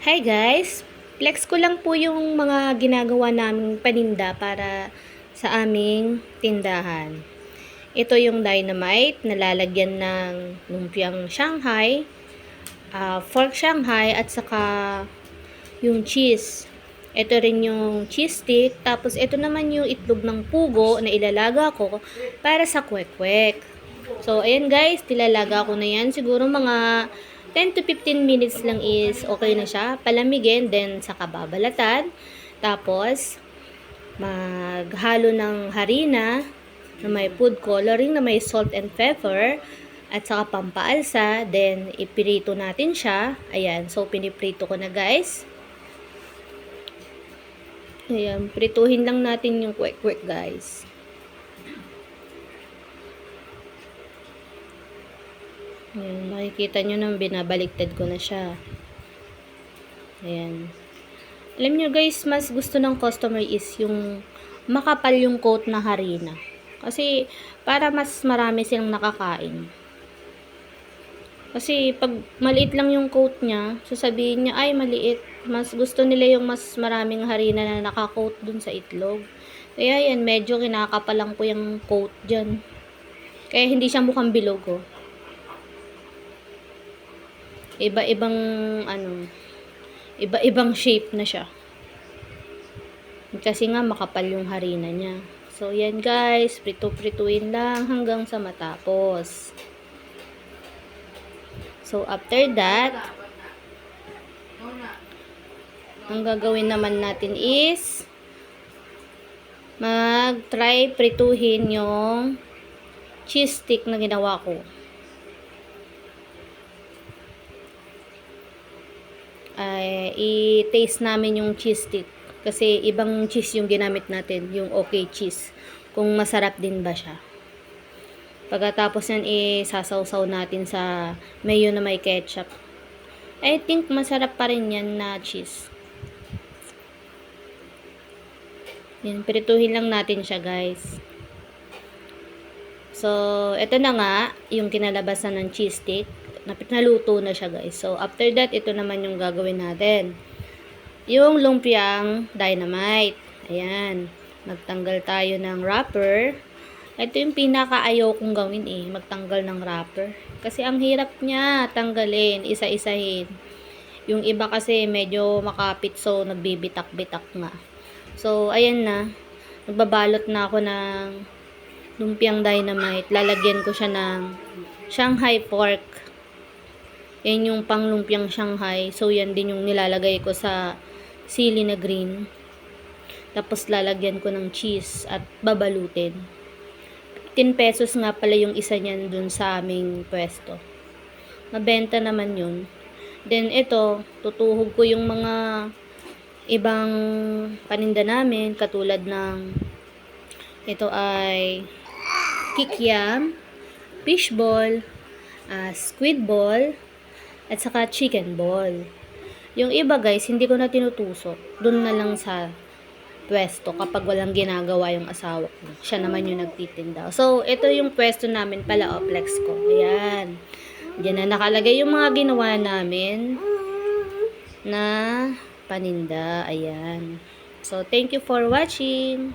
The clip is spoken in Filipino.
Hi guys! Flex ko lang po yung mga ginagawa naming paninda para sa aming tindahan. Ito yung dynamite na lalagyan ng lumpiang Shanghai, ah, fork Shanghai, at saka yung cheese. Ito rin yung cheese stick. Tapos ito naman yung itlog ng pugo na ilalaga ko para sa kwek-kwek. So, ayan guys, tilalaga ko na yan. Siguro mga 10 to 15 minutes lang is okay na siya. Palamigin, then saka babalatan. Tapos, maghalo ng harina na may food coloring, na may salt and pepper, at saka pampaalsa. Then, ipirito natin siya. Ayan, so piniprito ko na guys. Ayan, prituhin lang natin yung kwek-kwek guys. Ayan, makikita nyo nang binabaliktad ko na siya. Ayan. Alam nyo guys, mas gusto ng customer is yung makapal yung coat na harina. Kasi, para mas marami silang nakakain. Kasi, pag maliit lang yung coat niya, sasabihin niya, ay maliit. Mas gusto nila yung mas maraming harina na nakakoat dun sa itlog. Kaya yan, medyo kinakapalang ko yung coat dyan. Kaya hindi siya mukhang bilog, oh iba-ibang ano, iba-ibang shape na siya. Kasi nga makapal yung harina niya. So yan guys, prito-prituin lang hanggang sa matapos. So after that, ang gagawin naman natin is mag-try prituhin yung cheese stick na ginawa ko. Ay i-taste namin yung cheese stick. Kasi ibang cheese yung ginamit natin, yung okay cheese. Kung masarap din ba siya. Pagkatapos yan, isasawsaw natin sa mayo na may ketchup. I think masarap pa rin yan na cheese. Yan, pirituhin lang natin siya guys. So, ito na nga, yung kinalabasan ng cheese stick naluto na siya guys. So, after that, ito naman yung gagawin natin. Yung lumpiang dynamite. Ayan. Magtanggal tayo ng wrapper. Ito yung pinakaayaw kong gawin eh. Magtanggal ng wrapper. Kasi ang hirap niya tanggalin. Isa-isahin. Yung iba kasi medyo makapit so nagbibitak-bitak nga. So, ayan na. Nagbabalot na ako ng lumpiang dynamite. Lalagyan ko siya ng Shanghai pork yan yung panglumpiang Shanghai. So, yan din yung nilalagay ko sa sili na green. Tapos, lalagyan ko ng cheese at babalutin. 10 pesos nga pala yung isa niyan dun sa aming pwesto. Mabenta naman yun. Then, ito, tutuhog ko yung mga ibang paninda namin. Katulad ng ito ay kikiam, fishball, uh, squid ball, at saka chicken ball. Yung iba guys, hindi ko na tinutusok. Doon na lang sa pwesto kapag walang ginagawa yung asawa ko. Siya naman yung nagtitinda. So, ito yung pwesto namin pala, Oplex ko. Ayan. Diyan na nakalagay yung mga ginawa namin na paninda. Ayan. So, thank you for watching.